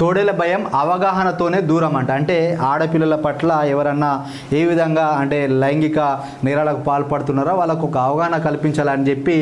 తోడేల భయం అవగాహనతోనే దూరం అంట అంటే ఆడపిల్లల పట్ల ఎవరన్నా ఏ విధంగా అంటే లైంగిక నేరాలకు పాల్పడుతున్నారో వాళ్ళకు ఒక అవగాహన కల్పించాలని చెప్పి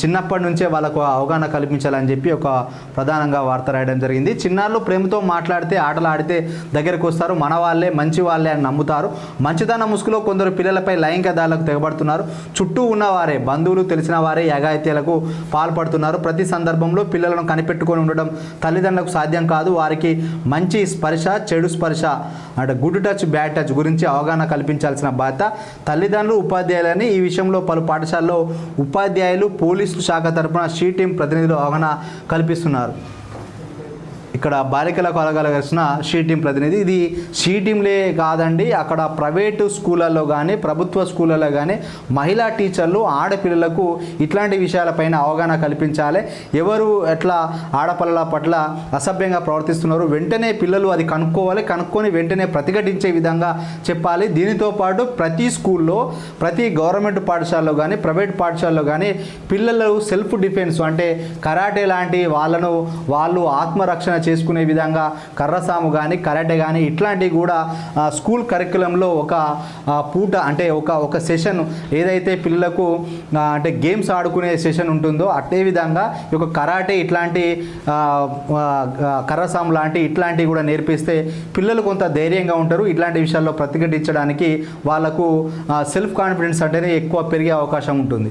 చిన్నప్పటి నుంచే వాళ్ళకు అవగాహన కల్పించాలని చెప్పి ఒక ప్రధానంగా వార్త రాయడం జరిగింది. చిన్నారులు ప్రేమతో మాట్లాడితే ఆటలు ఆడితే దగ్గరకు వస్తారు. మన వాళ్ళే మంచి వాళ్ళే అని నమ్ముతారు. మంచితన ముసుగులో కొందరు పిల్లలపై లైంగిక దాడులకు తెగబడుతున్నారు. చుట్టూ ఉన్నవారే బంధువులు తెలిసిన వారే యగాయితీలకు పాల్పడుతున్నారు. ప్రతి సందర్భంలో పిల్లలను కనిపెట్టుకొని ఉండడం తల్లిదండ్రులకు సాధ్యం కాదు. కాదు వారికి మంచి స్పర్శ చెడు స్పర్శ. అంటే గుడ్ టచ్ బ్యాడ్ టచ్ గురించి అవగాహన కల్పించాల్సిన బాధ్యత. తల్లిదండ్రులు ఉపాధ్యాయులని ఈ విషయంలో పలు పాఠశాలలో ఉపాధ్యాయులు పోలీసు శాఖ తరపున షీ టీం ప్రతినిధులు అవగాహన కల్పిస్తున్నారు. ఇక్కడ బాలికలకు కలగలసిన షీ టీం ప్రతినిధి. ఇది షీ టీంలే కాదండి అక్కడ ప్రైవేటు స్కూళ్ళల్లో కానీ ప్రభుత్వ స్కూళ్ళల్లో కానీ మహిళా టీచర్లు ఆడపిల్లలకు ఇట్లాంటి విషయాలపైన అవగాహన కల్పించాలి. ఎవరు ఎట్లా ఆడపిల్లల పట్ల అసభ్యంగా ప్రవర్తిస్తున్నారు వెంటనే పిల్లలు అది కనుక్కోవాలి. కనుక్కొని వెంటనే ప్రతిఘటించే విధంగా చెప్పాలి. దీనితో పాటు ప్రతి స్కూల్లో ప్రతి గవర్నమెంట్ పాఠశాలలో కానీ ప్రైవేట్ పాఠశాలలో కానీ పిల్లలు సెల్ఫ్ డిఫెన్స్ అంటే కరాటే లాంటి వాళ్ళను వాళ్ళు ఆత్మరక్షణ చేసుకునే విధంగా కర్రసాము కానీ కరాటే కానీ ఇట్లాంటివి కూడా స్కూల్ కరికులంలో ఒక పూట అంటే ఒక ఒక సెషన్ ఏదైతే పిల్లలకు అంటే గేమ్స్ ఆడుకునే సెషన్ ఉంటుందో అదే విధంగా ఈ యొక్క కరాటే ఇట్లాంటి కర్రసాము లాంటి ఇట్లాంటివి కూడా నేర్పిస్తే పిల్లలు కొంత ధైర్యంగా ఉంటారు. ఇట్లాంటి విషయాల్లో ప్రతిఘటించడానికి వాళ్ళకు సెల్ఫ్ కాన్ఫిడెన్స్ అంటేనే ఎక్కువ పెరిగే అవకాశం ఉంటుంది.